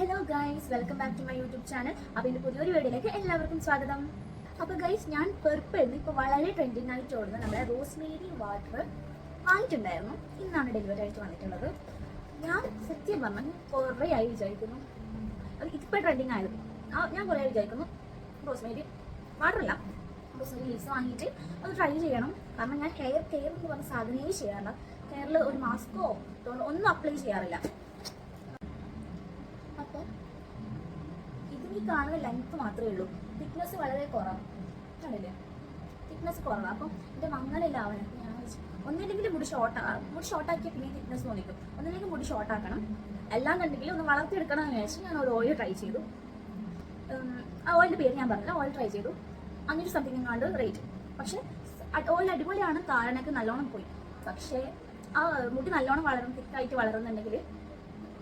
Hello guys welcome back to my YouTube channel അപ്പോൾ എന്റെ പുതിയൊരു വീഡിയോയിലേക്ക് എല്ലാവർക്കും സ്വാഗതം. അപ്പോൾ ഗൈസ് ഞാൻ പെർപ്പിൾ ഇപ്പോൾ വളരെ ട്രെൻഡിങ് ആയിട്ട് ഓടുന്ന നമ്മുടെ റോസ്മേരി വാട്ടർ വാങ്ങിയിട്ടുണ്ടായിരുന്നു ഇന്നാണ് ഡെലിവറി ആയിട്ട് വന്നിട്ടുള്ളത്. ഞാൻ സത്യം പറഞ്ഞു കുറേ ആയി വിചാരിക്കുന്നു. ഇപ്പോൾ ട്രെൻഡിങ് ആയത്. ഞാൻ കുറേ വിചാരിക്കുന്നു. റോസ്മേരി വാട്ടറല്ല റോസ്മേരി ലീസ് വാങ്ങിയിട്ട് അത് ട്രൈ ചെയ്യണം. കാരണം ഞാൻ ഹെയർ കെയർ എന്ന് പറഞ്ഞ സാധനമേ ചെയ്യാറില്ല. ഹെയറിൽ ഒരു മാസ്കോ ഒന്നും അപ്ലൈ ചെയ്യാറില്ല അപ്പോൾ ഇതിന് ഈ കാണുന്ന ലെങ്ത് മാത്രമേ ഉള്ളൂ. തിക്നെസ് വളരെ കുറവാണ് കണ്ടില്ലേ? തിക്നെസ് കുറവാണ് അപ്പം എന്റെ മങ്ങലെല്ലാം ആവണം ഞാൻ ഒന്നില്ലെങ്കിൽ മുടി ഷോർട്ട് മുടി ഷോർട്ട് ആക്കിയാൽ പിന്നെ തിക്നെസ് തോന്നിക്കും. ഒന്നില്ലെങ്കിൽ മുടി ഷോർട്ട് ആക്കണം. കണ്ടെങ്കിലും ഒന്ന് വളർത്തിയെടുക്കണം എന്ന് വെച്ചാൽ ഞാൻ ഒരു ഓയിൽ ട്രൈ ചെയ്തു. ആ ഓയിലിന്റെ പേര് ഞാൻ പറഞ്ഞില്ല. ഓയിൽ ട്രൈ ചെയ്തു. അഞ്ഞൂറ് സംതിങ് എങ്ങാണ്ട് റേറ്റ് പക്ഷേ ഓയിൽ അടിപൊളിയാണ്. താഴെയൊക്കെ നല്ലോണം പോയി. പക്ഷേ ആ മുടി നല്ലോണം വളരും തിക്കായിട്ട് വളരുന്നുണ്ടെങ്കിൽ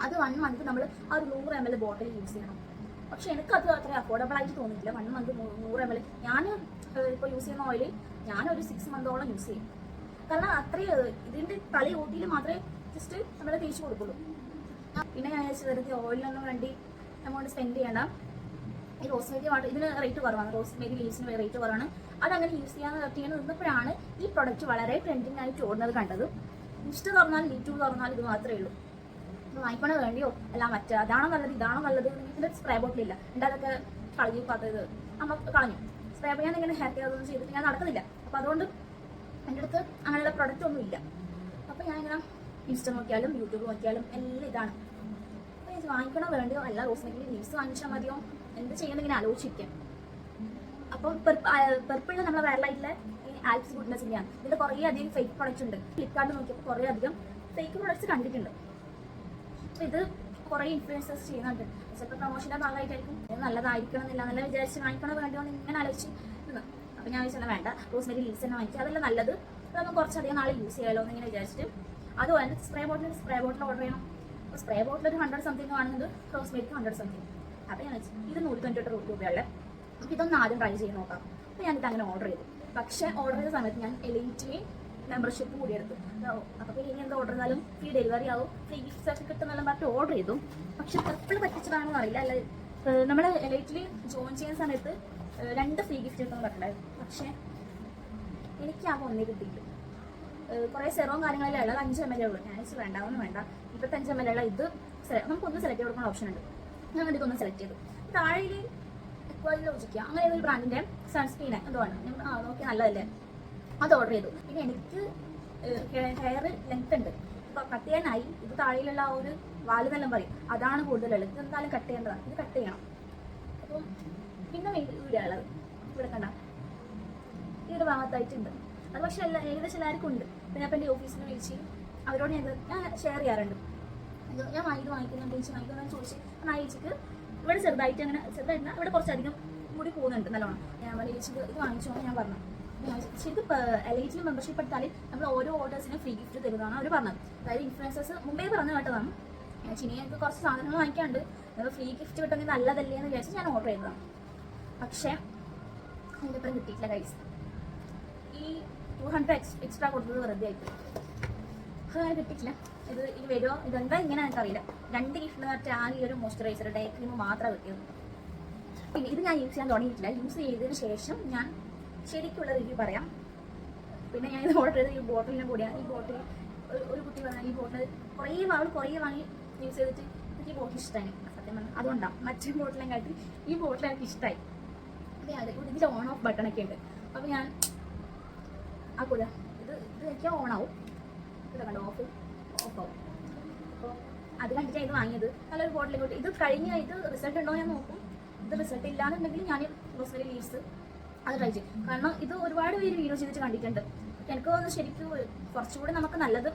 അത് വൺ മന്ത് നമ്മൾ ആ ഒരു നൂറ് എം എൽ ബോട്ടിൽ യൂസ് ചെയ്യണം. പക്ഷെ അത് അത്ര അഫോർഡബിൾ ആയിട്ട് തോന്നിയില്ല വൺ മന്ത് നൂറ് എം എൽ ഞാൻ ഇപ്പോൾ യൂസ് ചെയ്യുന്ന ഓയിൽ ഞാനൊരു സിക്സ് മന്തോളം യൂസ് ചെയ്യും. കാരണം അത്രയും ഇതിന്റെ തല ഊട്ടിയിൽ മാത്രമേ ജസ്റ്റ് നമ്മൾ തേച്ച് കൊടുക്കുള്ളൂ. പിന്നെ ഞാൻ വെറുതെ ഓയിലൊന്നും വേണ്ടി എമൗണ്ട് സ്പെൻഡ് ചെയ്യണം ഈ റോസ്മേരി വാട്ടർ ഇതിന് റേറ്റ് കുറവാണ്. റോസ്മേരി ലീവ്സിന് റേറ്റ് കുറവാണ്. അതങ്ങനെ യൂസ് ചെയ്യാന്ന് പറ്റിയാണ് നിന്നപ്പോഴാണ് ഈ പ്രൊഡക്റ്റ് വളരെ ട്രെൻഡിങ് ആയിട്ട് ഓടുന്നത് കണ്ടത്. ഇഷ്ടം തുറന്നാൽ യൂട്യൂബ് തുറന്നാൽ ഇത് മാത്രമേ ഉള്ളൂ. ഇത് വാങ്ങിക്കണ വേണ്ടിയോ? അല്ല മറ്റേ അതാണോ നല്ലത് ഇതാണോ നല്ലത് ഇതിന്റെ സ്പ്രേ ബോട്ടിൽ ഇല്ല എന്റെ അതൊക്കെ കളഞ്ഞു പത്തത് അമ്മ കളഞ്ഞു. സ്പ്രേ ഞാൻ ഇങ്ങനെ ഹെയർ ഒന്നും ചെയ്തിട്ട് ഞാൻ നടക്കുന്നില്ല. അപ്പോൾ അതുകൊണ്ട് എന്റെ അടുത്ത് അങ്ങനെയുള്ള പ്രൊഡക്റ്റ് ഒന്നും ഇല്ല. അപ്പോൾ ഇങ്ങനെ ഇൻസ്റ്റ നോക്കിയാലും യൂട്യൂബ് നോക്കിയാലും എല്ലാം ഇതാണ്. അപ്പോൾ ഇത് വാങ്ങിക്കണോ വേണ്ടിയോ? അല്ല റോസ്മെറ്റിൽ ലീവ്സ് വാങ്ങിച്ചാൽ മതിയോ? എന്ത് ചെയ്യണം ഇങ്ങനെ ആലോചിക്കാം അപ്പോൾ പെർപ്പിളിൽ നമ്മളെ വൈറലായിട്ടുള്ള ഈ ആൽപ്സ് ഗുഡ്നസിന്റെയാണ് ഇതിന്റെ കുറേ അധികം ഫേക്ക് പ്രൊഡക്റ്റ് ഉണ്ട്. ഫ്ലിപ്കാർട്ട് നോക്കിയപ്പോൾ കുറേ അധികം ഫേക്ക് പ്രൊഡക്ട്സ് കണ്ടിട്ടുണ്ട്. ഇത് കുറേ ഇൻഫ്ലുവൻസേഴ്സ് ചെയ്യുന്നുണ്ട്. ചിലപ്പോൾ പ്രൊമോഷന്റെ ഭാഗമായിട്ടായിരിക്കും. നല്ലതായിരിക്കണം എന്നില്ല നല്ല വിചാരിച്ച് വാങ്ങിക്കണം വേണ്ടി എന്ന് ഇങ്ങനെ നിന്ന്. അപ്പോൾ ഞാൻ വിചാരിച്ചാൽ വേണ്ട റോസ്മെരി ലീവ്സ് തന്നെ വാങ്ങിക്കുക അതല്ല നല്ലത്. നമുക്ക് കുറച്ചധികം നാളെ യൂസ് ചെയ്യാമല്ലോ എന്ന് ഇങ്ങനെ വിചാരിച്ചിട്ട്. അതുപോലെ spray bottle spray bottle order ചെയ്യണം. അപ്പോൾ സ്പ്രേ ബോട്ടിൽ ഒരു ഹൺഡ്രഡ് സംതിങ് കാണുന്നത് റോസ്മെരിക്ക് ഹൺഡ്രഡ് സംതിങ് അപ്പോൾ ഞാൻ വെച്ചു ഇത് നൂറ്റി തൊണ്ണൂറ്റെട്ട് രൂപയുള്ള. നമുക്ക് ഇതൊന്ന് ആദ്യം ട്രൈ ചെയ്ത് നോക്കാം. അപ്പോൾ ഞാനിത് അങ്ങനെ ഓർഡർ ചെയ്തു. പക്ഷേ ഓർഡർ ചെയ്ത സമയത്ത് ഞാൻ എലൈറ്റിലെ മെമ്പർഷിപ്പ് കൂടി എടുത്തു. അപ്പോൾ പിന്നെ ഇനി എന്താ ഓർഡർ ചെയ്താലും ഫ്രീ ഡെലിവറി ആവും. ഫ്രീ ഗിഫ്റ്റ് സർട്ടിഫിക്കറ്റ് എന്നെല്ലാം പറഞ്ഞിട്ട് ഓർഡർ ചെയ്തു. പക്ഷെ എപ്പോഴും പറ്റിച്ചതാണെന്ന് അറിയില്ല. അല്ല നമ്മൾ എലൈറ്റിൽ ജോയിൻ ചെയ്യുന്ന സമയത്ത് രണ്ട് ഫ്രീ ഗിഫ്റ്റ് കിട്ടുമെന്ന് പറഞ്ഞിട്ടുണ്ടായിരുന്നു. പക്ഷേ എനിക്ക് ആ ഒന്നേ കിട്ടിയില്ല. കുറേ സെറവും കാര്യങ്ങളെല്ലാം ഉള്ളത് അഞ്ച് എം എൽ എ ഉള്ളൂ. ഞാൻ വെച്ച് വേണ്ട ഒന്നും വേണ്ട. ഇരുപത്തഞ്ച് എം എൽ എ ഉള്ള ഇത് നമുക്കൊന്ന് സെലക്ട് ചെയ്ത് ഓപ്ഷൻ ഉണ്ട്. ഞാൻ ഇതൊന്ന് സെലക്ട് ചെയ്തു. താഴെ ലോജിക്കുക ലോജിക്ക അങ്ങനെ ഒരു ബ്രാൻഡിന്റെ സൺസ്ക്രീൻ എന്തോ ആ നോക്കി നല്ലതല്ലേ? അത് ഓർഡർ ചെയ്തു. പിന്നെ എനിക്ക് ഹെയർ ലെങ്ത് ഉണ്ട്. അപ്പൊ കട്ട് ചെയ്യാനായി. ഇത് താഴെയുള്ള ആ ഒരു വാലെന്നെല്ലാം പറയും. അതാണ് കൂടുതലുള്ളത് ഇത് എന്തായാലും കട്ട് ചെയ്യേണ്ടതാണ്. ഇത് കട്ട് ചെയ്യണം. അപ്പം പിന്നെ ഇവിടെ ഉള്ളത്. ഇവിടെ കണ്ട. ഈ ഒരു ഭാഗത്തായിട്ടുണ്ട്. അത് പക്ഷെ എല്ലാ ഏകദേശം എല്ലാവർക്കും ഉണ്ട്. പിന്നെ അപ്പം എന്റെ ഓഫീസിൽ വിളിച്ച് അവരോട് ഞാൻ ഞാൻ ഷെയർ ചെയ്യാറുണ്ട്. ഞാൻ വാങ്ങിയത് വാങ്ങിക്കുന്നുണ്ട് ചേച്ചി വാങ്ങിക്കുന്നതെന്ന് ചോദിച്ച് വാങ്ങിച്ചിട്ട് ഇവിടെ ചെറുതായിട്ട് അങ്ങനെ ചെറുതായിട്ട് ഇവിടെ കുറച്ചധികം മുടി പോകുന്നുണ്ട് നല്ലോണം. ഞാൻ പറഞ്ഞു ഇത് വാങ്ങിച്ചോ ഞാൻ പറഞ്ഞു. ശരിക്കും എലൈറ്റിൽ മെമ്പർഷിപ്പ് എടുത്താൽ നമ്മൾ ഓരോ ഓർഡേഴ്സിനും ഫ്രീ ഗിഫ്റ്റ് തരുന്നതാണ് അവർ പറഞ്ഞത്. അതായത് ഇൻഫ്ലുവൻസേഴ്സ് മുമ്പേ പറഞ്ഞു കേട്ടതാണ്. ചിനി കുറച്ച് സാധനങ്ങൾ വാങ്ങിക്കാണ്ട് അപ്പോൾ ഫ്രീ ഗിഫ്റ്റ് കിട്ടുമെങ്കിൽ നല്ലതല്ലേ എന്ന് വിചാരിച്ച് ഞാൻ ഓർഡർ ചെയ്തതാണ്. പക്ഷേ അതിന്റെ അപ്പുറം കിട്ടിയിട്ടില്ല കൈസ് ഈ ടു ഹൺഡ്രഡ് എക്സ്ട്രാ കൊടുത്തത് വെറുതെ ആയിട്ട് അത് കിട്ടിയിട്ടില്ല. ഇത് ഇത് വരുമോ ഇതെന്താ? ഇങ്ങനെ എനിക്കറിയില്ല രണ്ട് ഗിഫ്റ്റ് മറ്റേ ആ ഈ ഒരു മോയ്സ്ചറൈസർ ഡേ ക്രീം മാത്രമേ കിട്ടിയത് പിന്നെ ഇത് ഞാൻ യൂസ് ചെയ്യാൻ തുടങ്ങിയിട്ടില്ല. യൂസ് ചെയ്തതിന് ശേഷം ഞാൻ ശരിക്കുള്ള റിവ്യൂ പറയാം. പിന്നെ ഞാൻ ഇത് ഓർഡർ ചെയ്ത് ഈ ബോട്ടിലിനെ കൂടിയാണ്. ഈ ബോട്ടിൽ ഒരു കുട്ടി പറഞ്ഞാൽ ഈ ബോട്ടിൽ കുറേ അവൾ കുറേ വാങ്ങി യൂസ് ചെയ്തിട്ട് എനിക്ക് ഈ ബോട്ടിൽ ഇഷ്ടമായി സത്യം പറഞ്ഞാൽ അതുകൊണ്ടാണ് മറ്റേ ബോട്ടിലും കാട്ടി ഈ ബോട്ടിൽ എനിക്ക് ഇഷ്ടമായി അതെ അതെ. കൂടി ഇതിൽ ഓൺ ഓഫ് ബട്ടണൊക്കെ ഉണ്ട്. അപ്പോൾ ഞാൻ ആ കൂടെ ഇത് ഇത് എനിക്ക് ഓൺ ആവും. ഇത് കണ്ടോ ഓഫ് ഓഫ് ആവും. അപ്പോൾ അത് കണ്ടിട്ടാണ് ഇത് വാങ്ങിയത്. നല്ലൊരു ബോട്ടിൽ കൂട്ടി. ഇത് കഴിഞ്ഞ ഇത് റിസൾട്ട് ഉണ്ടോ ഞാൻ നോക്കും. ഇത് റിസൾട്ട് ഇല്ലാന്നുണ്ടെങ്കിൽ ഞാൻ റോസ്മെറി ലീവ്സ് അത് ട്രൈ ചെയ്യും. കാരണം ഇത് ഒരുപാട് പേര് വീഡിയോ ചെയ്തിട്ട് കണ്ടിട്ടുണ്ട്. എനിക്ക് തോന്നുന്നു ശരിക്കും കുറച്ചുകൂടി നമുക്ക് നല്ലത്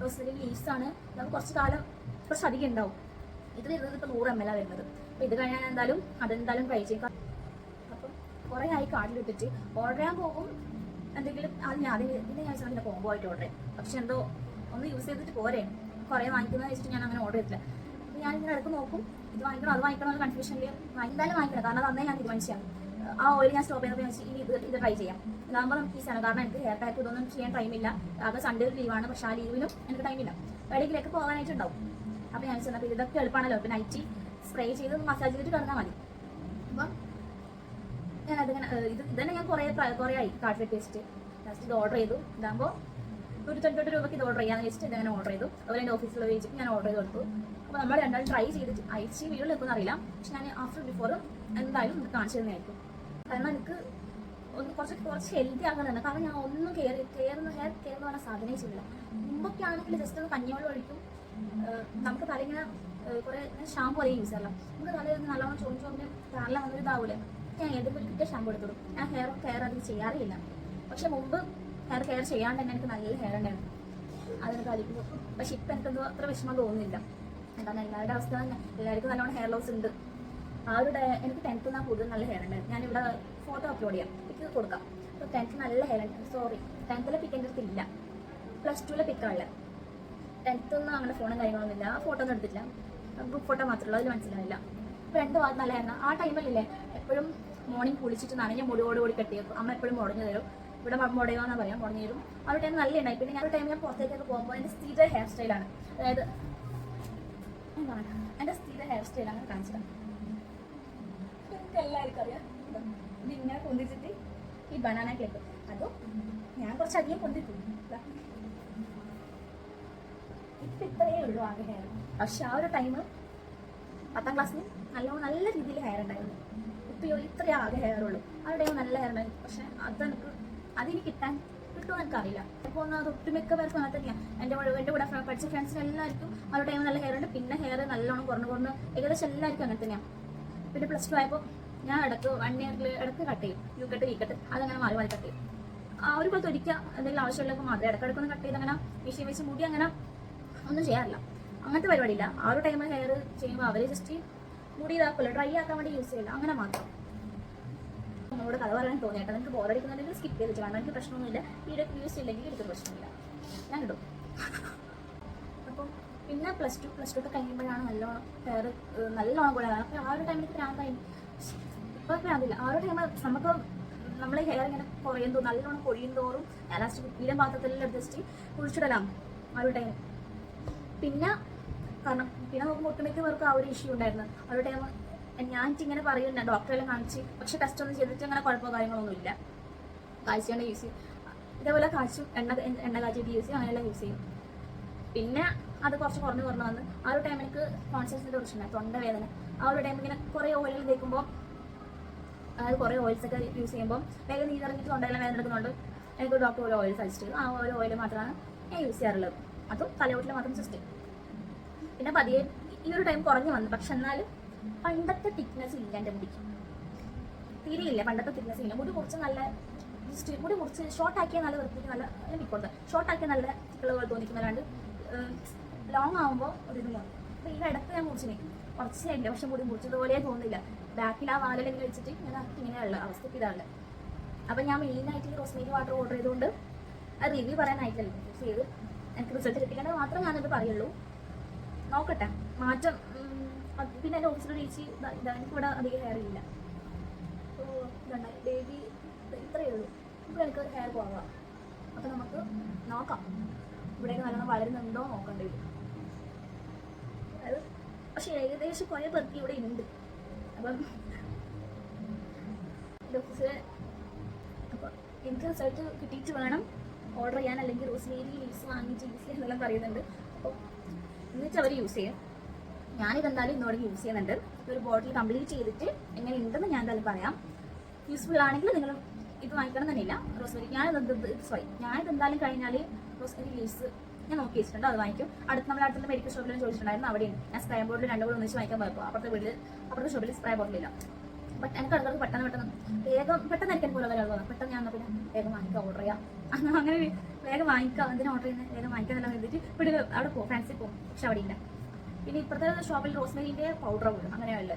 റോസ്മെറി ലീവ്സ് ആണ്. നമുക്ക് കുറച്ച് കാലം കുറച്ച് അധികം ഉണ്ടാവും ഇത് വരുന്നത് ഇപ്പോൾ നൂറ് എം എൽ ആണ് വരുന്നത്. അപ്പോൾ ഇത് കഴിഞ്ഞാൽ എന്തായാലും അതെന്തായാലും ട്രൈ ചെയ്യും. അപ്പം കുറേ ആയി കാർഡിലിട്ടിട്ട് ഓർഡർ ചെയ്യാൻ പോകും. എന്തെങ്കിലും അത് ഞാൻ അതിന് ഇതിന് ഞാൻ അതിന്റെ കോംബോ ആയിട്ട് ഓർഡർ ചെയ്യും. പക്ഷെ എന്തോ ഒന്ന് യൂസ് ചെയ്തിട്ട് പോരെ. കുറേ വാങ്ങിക്കുന്നത് വെച്ചിട്ട് ഞാൻ അങ്ങനെ ഓർഡർ ചെയ്തില്ല അപ്പോൾ ഞാൻ ഇങ്ങനെ നോക്കും. ഇത് വാങ്ങിക്കണം അത് വാങ്ങിക്കണം എന്നുള്ള കൺഫ്യൂഷനിൽ എന്തായാലും വാങ്ങിക്കണം. കാരണം അത് അന്നേ ഞാൻ തീരുമാനിച്ചാണ് ആ ഓയിൽ ഞാൻ സ്റ്റോപ്പ് ചെയ്തപ്പോൾ വിചാരിച്ചു, ഇനി ഇത് ട്രൈ ചെയ്യാം. ഇതാകുമ്പോൾ നമുക്ക് ഈസിയാണ് കാരണം എനിക്ക് ഹെയർ പാക്ക് ഇതൊന്നും ചെയ്യാൻ ടൈമില്ല ആകെ സൺഡേ ഒരു ലീവാണ് പക്ഷേ ആ ലീവിലും എനിക്ക് ടൈമില്ല എവിടെയെങ്കിലൊക്കെ പോകാനായിട്ടുണ്ടാവും. അപ്പോൾ ഞാൻ ചെന്നപ്പോൾ ഇതൊക്കെ എളുപ്പമാണല്ലോ ഇപ്പം നൈറ്റി സ്പ്രേ ചെയ്ത് മസാജ് ചെയ്തിട്ട് കിടന്നാൽ മതി. അപ്പം ഞാൻ അതിങ്ങനെ ഇത് ഇതന്നെ ഞാൻ കുറേ കുറേ ആയി. കാട്ടിലിട്ട് വെച്ചിട്ട് ലാസ്റ്റ് ഇത് ഓർഡർ ചെയ്തു. ഇതാകുമ്പോൾ ഒരു തൊണ്ണൂറ് രൂപയ്ക്ക് ഇത് ഓർഡർ ചെയ്യാന്ന് വെച്ചിട്ട് ഇതങ്ങനെ ഓർഡർ ചെയ്തു. അതുപോലെ എന്റെ ഓഫീസിൽ വെച്ചിട്ട് ഞാൻ ഓർഡർ ചെയ്ത് കൊടുത്തു. അപ്പോൾ നമ്മൾ രണ്ടാളും ട്രൈ ചെയ്തിട്ട് അയച്ച് വീഡിയോ എടുക്കുമെന്ന് അറിയില്ല. പക്ഷെ ഞാൻ ആഫ്റ്റർ ബിഫോർ എന്തായാലും കാണിച്ചു തന്നെയായിരിക്കും കാരണം എനിക്ക് ഒന്ന് കുറച്ച് കുറച്ച് ഹെൽത്തി ആകുന്നുണ്ട് കാരണം ഞാൻ ഒന്നും കെയർ കെയർന്ന് ഹെയർ കെയർ എന്ന് പറഞ്ഞ സാധനമേ ചെയ്യില്ല മുമ്പൊക്കെ ആണെങ്കിൽ ജസ്റ്റ് ഒന്ന് കഞ്ഞിവെള്ളം ഒഴിക്കും. നമുക്ക് തലയിങ്ങനെ കുറെ ഷാമ്പു പോലെ യൂസ് ചെയ്യാറില്ല. നമുക്ക് തലയിൽ നല്ലോണം ചോദിച്ചു കൊണ്ട് തല വന്നൊരു ഇതാവൂലേ. ഞാൻ ഏതെങ്കിലും കിട്ടിയ ഷാമ്പു എടുത്തോളൂ ഞാൻ ഹെയർ കെയർ അധികം ചെയ്യാറില്ല. പക്ഷെ മുമ്പ് ഹെയർ കെയർ ചെയ്യാണ്ട് തന്നെ എനിക്ക് നല്ല ഹെയർ ഉണ്ടായിരുന്നു. അതിന് കളിക്കുമ്പോൾ പക്ഷെ ഇപ്പം എനിക്കൊന്നും അത്ര വിഷമം തോന്നുന്നില്ല. കാരണം എല്ലാവരുടെ അവസ്ഥ തന്നെ. എല്ലാവർക്കും നല്ലോണം ഹെയർ ലോസ് ഉണ്ട്. ആ ഒരു എനിക്ക് ടെൻത്ത് നിന്നാണ് കൂടുതൽ നല്ല ഹെയർ ഞാൻ ഞാനിവിടെ ഫോട്ടോ അപ്ലോഡ് ചെയ്യാം. പിക്ക് കൊടുക്കാം. അപ്പോൾ ടെൻത്ത് നല്ല ഹെയർ ഉണ്ട്. സോറി ടെൻത്തിലെ പിക്ക് എന്റെ അടുത്തില്ല പ്ലസ് ടുവിലെ പിക്കാണില്ല ടെൻത്തൊന്നും അങ്ങനെ ഫോണും കാര്യങ്ങളൊന്നും ഇല്ല. ആ ഫോട്ടോ ഒന്നും എടുത്തില്ല ഗ്രൂപ്പ് ഫോട്ടോ മാത്രമേ ഉള്ളൂ. അതിൽ മനസ്സിലാവില്ല അപ്പോൾ രണ്ട് ഭാഗത്ത് നല്ല ഹെയർ ആ ടൈമിലല്ലേ എപ്പോഴും മോർണിംഗ് കുളിച്ചിട്ട് നനഞ്ഞ മുടിയോട് കൂടി കെട്ടിയേക്കും അമ്മ എപ്പോഴും മുടഞ്ഞു തരും. ഇവിടെ മുടയോന്നാ പറയാം? മുടഞ്ഞു തരും. ആ ഒരു ടൈം നല്ല ഉണ്ടായി. പിന്നെ ഞാൻ ഒരു ടൈം ഞാൻ പുറത്തേക്കൊക്കെ പോകുമ്പോൾ എന്റെ സ്ഥിര ഹെയർ സ്റ്റൈലാണ് അതായത് എന്താണ്? എന്റെ സ്ഥിര ഹെയർ സ്റ്റൈലാണ് കാണിച്ചത്. എല്ലാവർക്കും അറിയാം. ഇതാ. ഇത് ഇങ്ങനെ പൊന്തിച്ചിട്ട് ഈ ബനാന ക്ലിപ്പ് അതോ ഞാൻ കുറച്ചധികം പൊന്തിക്കും. ഇപ്പൊ ഇത്രയേ ഉള്ളൂ ആകെ ഹെയർ പക്ഷെ ആ ഒരു ടൈം പത്താം ക്ലാസ്സിൽ നല്ലോണം നല്ല രീതിയിൽ ഹെയർ ഉണ്ടായിരുന്നു. ഇപ്പൊ ഇത്രയേ ആകെ ഹെയർ ഉള്ളൂ. ആ ടൈം നല്ല ഹെയർ ഉണ്ടായിരുന്നു. പക്ഷെ അതെനിക്ക് അതിന് കിട്ടാൻ കിട്ടുമോ എനിക്കറിയില്ല. അപ്പോൾ ഒന്ന് അത് ഒട്ടുമിക്ക പേർക്കും അങ്ങനെ തന്നെയാണ് എന്റെ എന്റെ കൂടെ പഠിച്ച ഫ്രണ്ട്സിന് എല്ലാവർക്കും ആ ടൈം നല്ല ഹെയർ ഉണ്ട്. പിന്നെ ഹെയർ നല്ലോണം കുറഞ്ഞു കുറഞ്ഞു ഏകദേശം എല്ലാവർക്കും അങ്ങനെ തന്നെയാണ് പിന്നെ പ്ലസ് ടു ആയപ്പോൾ ഞാൻ ഇടയ്ക്ക് വൺ ഇയറിൽ ഇടയ്ക്ക് കട്ട് ചെയ്യും. യു കട്ട് ഈ കട്ട് അതങ്ങനെ മാറി മാറി കട്ട് ചെയ്യും. ഒരു പോലത്തെ ഒരിക്കൽ എന്തെങ്കിലും ആവശ്യമുള്ളപ്പോൾ മാത്രമേ ഇടക്കിടക്കൊന്ന് കട്ട് ചെയ്ത് അങ്ങനെ മെഷീൻ വെച്ച് മുടി അങ്ങനെ ഒന്നും ചെയ്യാറില്ല. അങ്ങനത്തെ പരിപാടിയില്ല. ആ ഒരു ടൈമിൽ ഹെയർ ചെയ്യുമ്പോൾ അവർ ജസ്റ്റ് മുടി ഇതാക്കുമല്ലോ ഡ്രൈ ആക്കാൻ വേണ്ടി യൂസ് ചെയ്യില്ല. അങ്ങനെ മാത്രം. നമ്മളോട് കഥ പറയാൻ തോന്നിയിട്ട്. നിങ്ങൾക്ക് ബോറടിക്കുന്നുണ്ടെങ്കിൽ സ്കിപ്പ് ചെയ്തിട്ട് വേണം എനിക്ക് പ്രശ്നമൊന്നുമില്ല. വീഡിയോ യൂസ് ഇല്ലെങ്കിൽ എനിക്കൊരു പ്രശ്നമില്ല. ഞാൻ ഇടും. അപ്പം പിന്നെ പ്ലസ് ടു പ്ലസ് ടു ഒക്കെ കഴിയുമ്പോഴാണ് നല്ലോണം ഹെയർ നല്ലോണം കൂടെ അപ്പോൾ ആ ഒരു ടൈമിൽ പ്രാന്തായി. ഇപ്പോൾ അതില്ല ആ ഒരു ടൈം നമുക്ക് നമ്മളെ ഹെയർ ഇങ്ങനെ കുറയുന്നു നല്ലോണം കൊഴിയും തോറും ലാസ്റ്റ് കുപ്പിയിലെ പാത്രത്തിലെല്ലാം ജസ്റ്റ് കുഴിച്ചിടലാം ഒരു ടൈം പിന്നെ കാരണം പിന്നെ നോക്കുമ്പോൾ ഒട്ടുമിക്ക പേർക്ക് ആ ഒരു ഇഷ്യൂ ഉണ്ടായിരുന്നു. ഒരു ടൈം ഞാൻ ഇങ്ങനെ പറയുന്നുണ്ട് ഡോക്ടറെല്ലാം കാണിച്ച് പക്ഷെ ടെസ്റ്റ് ഒന്നും ചെയ്തിട്ട് അങ്ങനെ കുഴപ്പമോ കാര്യങ്ങളൊന്നും ഇല്ല. കാഴ്ചയാണ് യൂസ് ചെയ്യും. ഇതേപോലെ കാഴ്ച എണ്ണ എണ്ണ കാച്ചിട്ട് യൂസ് ചെയ്യും അങ്ങനെയെല്ലാം യൂസ് ചെയ്യും. പിന്നെ അത് കുറച്ച് കുറഞ്ഞ് കുറഞ്ഞ് വന്ന് ആ ഒരു ടൈം എനിക്ക് കോൺഷ്യസിന്റെ പ്രശ്നമാണ് തൊണ്ടവേദന. ആ ഒരു ടൈം ഇങ്ങനെ കുറേ ഓയിലുകൾ തേക്കുമ്പോൾ അതായത് കുറേ ഓയിൽസ് ഒക്കെ യൂസ് ചെയ്യുമ്പോൾ വേഗം നീരിറങ്ങിയിട്ട് തൊണ്ടയെല്ലാം വേദന എടുക്കുന്നുണ്ട്. എനിക്ക് ഡോക്ടർ ഒരു ഓയിൽ സജസ്റ്റ് ചെയ്തു. ആ ഒരു ഓയിൽ മാത്രമാണ് ഞാൻ യൂസ് ചെയ്യാറുള്ളത്. അതും തലയോട്ടിൽ മാത്രം ജസ്റ്റ് പിന്നെ പതിയെ ഈ ഒരു ടൈം കുറഞ്ഞു വന്നു. പക്ഷെ എന്നാലും പണ്ടത്തെ തിക്നെസ് ഇല്ല എന്റെ മുടിക്ക്. തീരെ ഇല്ല. പണ്ടത്തെ തിക്നെസ് ഇല്ല. മുടി കുറച്ച് നല്ല ജസ്റ്റ് മുടി കുറച്ച് ഷോർട്ട് ആക്കിയാൽ നല്ല വൃത്തിക്ക് നല്ല എനിക്കുണ്ട് ഷോർട്ട് ആക്കിയാൽ നല്ല തിക്കുള്ള പോലെ തോന്നിക്കുന്നല്ലാണ്ട് ലോങ് ആകുമ്പോൾ ഒരു ഇത് അപ്പോൾ ഈ ഇടയ്ക്ക് ഞാൻ മുറിച്ചിനെ കുറച്ച് ഇല്ല. പക്ഷെ മുടി മുറിച്ചതുപോലെ തോന്നുന്നില്ല. ബാക്കിൽ ആ വാലെല്ലാം വെച്ചിട്ട് ഞാൻ ഇങ്ങനെയുള്ള അവസ്ഥ ഇതാണ് അപ്പം ഞാൻ മെയിനായിട്ട് റോസ്മേരി വാട്ടർ ഓർഡർ ചെയ്തുകൊണ്ട് അത് റിവ്യൂ പറയാനായിട്ടില്ല യൂസ് ചെയ്ത് എനിക്ക് റിസൾട്ട് കിട്ടിക്കേണ്ടത് മാത്രം ഞാനത് പറയുള്ളൂ. നോക്കട്ടെ. മാറ്റം പിന്നെ എന്റെ ഓഫീസിൽ റീച്ച് ഇതാ എനിക്കിവിടെ അധികം ഹെയർ ഇല്ല. ബേബി ഇത്രയേ ഉള്ളൂ. ഇപ്പോൾ എനിക്ക് ഹെയർ പോവാം അപ്പം നമുക്ക് നോക്കാം. ഇവിടെയൊക്കെ നല്ലോണം വളരുന്നുണ്ടോ നോക്കേണ്ടി വരും. പക്ഷെ ഏകദേശം കുറേ പേർക്ക് ഇവിടെ ഉണ്ട് അപ്പം അപ്പോൾ എനിക്ക് റിസൾട്ട് കിട്ടിയിട്ട് വേണം ഓർഡർ ചെയ്യാൻ അല്ലെങ്കിൽ റോസ്മേരി ലീവ്സ് വാങ്ങിച്ച് യൂസ് ചെയ്യാൻ എന്നെല്ലാം പറയുന്നുണ്ട്. അപ്പോൾ എന്നിട്ട് അവർ യൂസ് ചെയ്യും. ഞാനിതെന്തായാലും ഇന്നോടെ യൂസ് ചെയ്യുന്നുണ്ട്. ഒരു ബോട്ടിൽ കംപ്ലീറ്റ് ചെയ്തിട്ട് എങ്ങനെ ഉണ്ടെന്ന് ഞാൻ എന്തായാലും പറയാം. യൂസ്ഫുൾ ആണെങ്കിൽ നിങ്ങൾ ഇത് വാങ്ങിക്കണം തന്നെയില്ല. റോസ്മേരി ഞാനിത് സോറി ഞാനിത് എന്തായാലും കഴിഞ്ഞാൽ റോസ്മേരി ലീവ്സ് ഞാൻ നോക്കി വെച്ചിട്ടുണ്ട്. അത് വാങ്ങിക്കും. അടുത്ത് നമ്മൾ അടുത്തുള്ള മെഡിക്കൽ ഷോപ്പിലും ചോദിച്ചിട്ടുണ്ടായിരുന്നു. അവിടെയും ഞാൻ സ്പ്രേ ബോട്ടിൽ രണ്ടു കൂടെ ഒന്നിച്ച് വാങ്ങിക്കാൻ പോയപ്പോൾ അപ്പുറത്തെ വീട്ടിൽ അപ്പുറത്തെ ഷോപ്പിൽ സ്പ്രേ ബോട്ടിലില്ല ബട്ട് എനിക്ക് അടുത്തത് പെട്ടെന്ന് പെട്ടെന്ന് വേഗം പെട്ടെന്ന് എനിക്ക് പോലെ തോന്നാം പെട്ടെന്ന് ഞാൻ പിന്നെ വേഗം വാങ്ങിക്കാം ഓർഡർ ചെയ്യാം. അങ്ങനെ വേഗം വാങ്ങിക്കാം. എന്തിനാ ഓർഡർ ചെയ്യുന്നത് വേഗം വാങ്ങിക്കാൻ എല്ലാം വേണ്ടിയിട്ട് ഇവിടെ അവിടെ പോകും ഫാൻസി പോകും പക്ഷെ അവിടെ ഇല്ല. പിന്നെ ഇപ്പോഴത്തെ ഷോപ്പിൽ റോസ്മേരിന്റെ പൗഡർ പോലും. അങ്ങനെയല്ല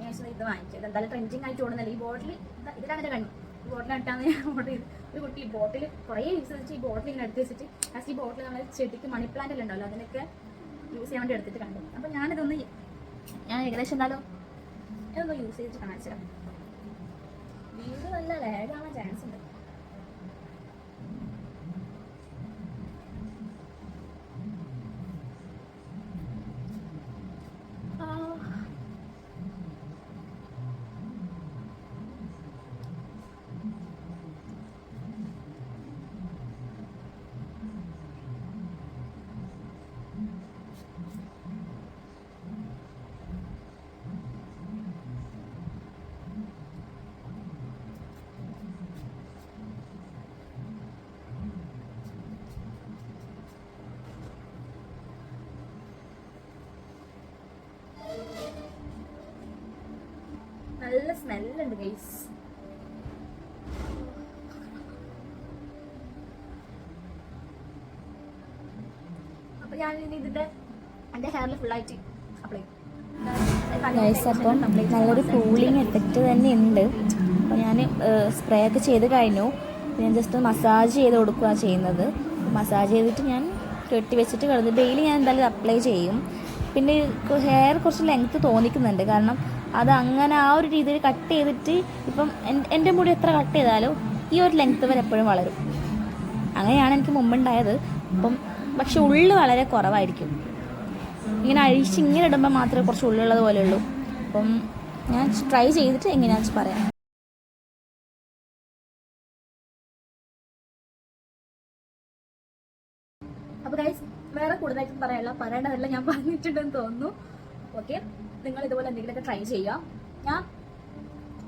ഞാൻ ഇത് വാങ്ങിച്ചത് എന്തായാലും ട്രെൻഡിങ് ആയിട്ട് ഓടുന്നില്ല. ഈ ബോട്ടിൽ ഇതിലാണ് ഈ ബോട്ടിലിട്ടാണ് ഞാൻ ഓർഡർ ചെയ്ത് ഒരു കുട്ടി ഈ ബോട്ടിൽ കുറേ യൂസ് ചെയ്തിട്ട് ഈ ബോട്ടിൽ ഇങ്ങനെ എടുത്ത് വെച്ചിട്ട് ലാസ്റ്റ് ഈ ബോട്ടിൽ നമ്മൾ ചെടിക്ക് മണി പ്ലാന്റ് ഉണ്ടല്ലോ അതിനൊക്കെ യൂസ് ചെയ്യാൻ വേണ്ടി എടുത്തിട്ട് കണ്ടു. അപ്പം ഞാനിതൊന്ന് ഞാൻ ഏകദേശം എന്തായാലും ഇതൊന്ന് യൂസ് ചെയ്തിട്ട് കാണിച്ചു വീട് നല്ല ലാഗാവാൻ ചാൻസ് ഉണ്ട്. നല്ല സ്മെല്ലുണ്ട് ഗൈസ് അപ്പൊ ഞാൻ ഇനി ഇതിന്റെ എന്റെ ഹെയറിൽ ഫുള്ളായിട്ട് അപ്ലൈ ഗൈസ് അപ്പം നല്ലൊരു കൂളിംഗ് എഫക്റ്റ് തന്നെ ഉണ്ട്. അപ്പോൾ ഞാൻ സ്പ്രേ ഒക്കെ ചെയ്ത് കഴിഞ്ഞു. ഞാൻ ജസ്റ്റ് മസാജ് ചെയ്ത് കൊടുക്കുക ചെയ്യുന്നത്. മസാജ് ചെയ്തിട്ട് ഞാൻ കെട്ടി വെച്ചിട്ട് കിടന്ന് ഡെയിലി ഞാൻ എന്തായാലും അപ്ലൈ ചെയ്യും. പിന്നെ ഹെയർ കുറച്ച് ലെങ്ത്ത് തോന്നിക്കുന്നുണ്ട്. കാരണം അത് അങ്ങനെ ആ ഒരു രീതിയിൽ കട്ട് ചെയ്തിട്ട് ഇപ്പം എന്റെ മുടി എത്ര കട്ട് ചെയ്താലും ഈ ഒരു ലെങ്ത് വരെ എപ്പോഴും വളരും. അങ്ങനെയാണ് എനിക്ക് മുമ്പുണ്ടായത്. അപ്പം പക്ഷെ ഉള്ളു വളരെ കുറവായിരിക്കും. ഇങ്ങനെ അഴിച്ച് ഇങ്ങനെ ഇടുമ്പോൾ മാത്രമേ കുറച്ച് ഉള്ളുള്ളത് പോലെ ഉള്ളൂ. അപ്പം ഞാൻ ട്രൈ ചെയ്തിട്ട് എങ്ങനെയാണെന്ന് പറയാം. അപ്പൊ ഗൈസ് വേറെ കൂടുതലായിട്ടും പറയാനുള്ള പറയേണ്ടതെല്ലാം ഞാൻ പറഞ്ഞിട്ടുണ്ടെന്ന് തോന്നുന്നു. ഓക്കെ നിങ്ങൾ ഇതുപോലെ എന്തെങ്കിലുമൊക്കെ ട്രൈ ചെയ്യാം ഞാൻ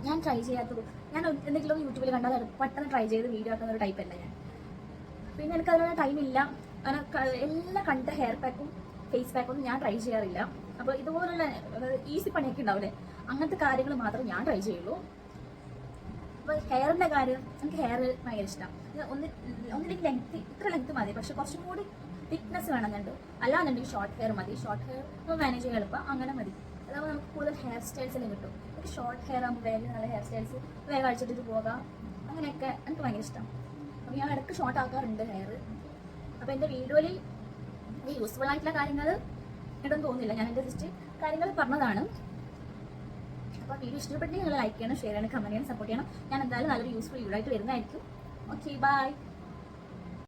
ഞാൻ ട്രൈ ചെയ്യാത്തത് ഞാൻ എന്തെങ്കിലും യൂട്യൂബിൽ കണ്ടാൽ പെട്ടെന്ന് ട്രൈ ചെയ്ത് വീഡിയോ ആക്കുന്ന ഒരു ടൈപ്പ് അല്ല ഞാൻ. പിന്നെ എനിക്ക് അതിനുള്ള ടൈമില്ല അങ്ങനെ എല്ലാം കണ്ട ഹെയർ പാക്കും ഫേസ് പാക്കും ഞാൻ ട്രൈ ചെയ്യാറില്ല. അപ്പോൾ ഇതുപോലുള്ള ഈസി പണിയൊക്കെ ഉണ്ടാവില്ലേ? അങ്ങനത്തെ കാര്യങ്ങൾ മാത്രം ഞാൻ ട്രൈ ചെയ്യുള്ളൂ. അപ്പോൾ ഹെയറിന്റെ കാര്യം എനിക്ക് ഹെയർ ഭയങ്കര ഇഷ്ടമാണ് ഒന്ന് ഒന്നിലേക്ക് ലെങ്ത് ഇത്ര ലെങ്ത് മതി. പക്ഷെ കുറച്ചും കൂടി തിക്നെസ് വേണമെന്നുണ്ട്. അല്ലാന്നുണ്ടെങ്കിൽ ഷോർട്ട് ഹെയർ മതി. ഷോർട്ട് ഹെയർ മാനേജ് ചെയ്യാൻ എളുപ്പം. അങ്ങനെ മതി. അതാകുമ്പോൾ നമുക്ക് കൂടുതൽ ഹെയർ സ്റ്റൈൽസ് എല്ലാം കിട്ടും. എനിക്ക് ഷോർട്ട് ഹെയർ ആകുമ്പോൾ വേഗം നല്ല ഹെയർ സ്റ്റൈൽസ് വേഗം അഴിച്ചിട്ട് പോകാം. അങ്ങനെയൊക്കെ എനിക്ക് ഭയങ്കര ഇഷ്ടം. അപ്പോൾ ഞാൻ ഇടയ്ക്ക് ഷോർട്ട് ആക്കാറുണ്ട് ഹെയർ അപ്പോൾ എന്റെ വീഡിയോയിൽ ഈ യൂസ്ഫുൾ ആയിട്ടുള്ള കാര്യങ്ങൾ ഇടും തോന്നുന്നില്ല. ഞാൻ എന്റെ ജസ്റ്റ് കാര്യങ്ങൾ പറഞ്ഞതാണ്. അപ്പോൾ വീഡിയോ ഇഷ്ടപ്പെട്ടെങ്കിൽ നിങ്ങൾ ലൈക്ക് ചെയ്യണം ഷെയർ ചെയ്യണം കമന്റ് ചെയ്യണം സപ്പോർട്ട് ചെയ്യണം. ഞാൻ എന്തായാലും നല്ലൊരു യൂസ്ഫുൾ വീഡിയോ ആയിട്ട് വരുന്നതായിരിക്കും. Okay bye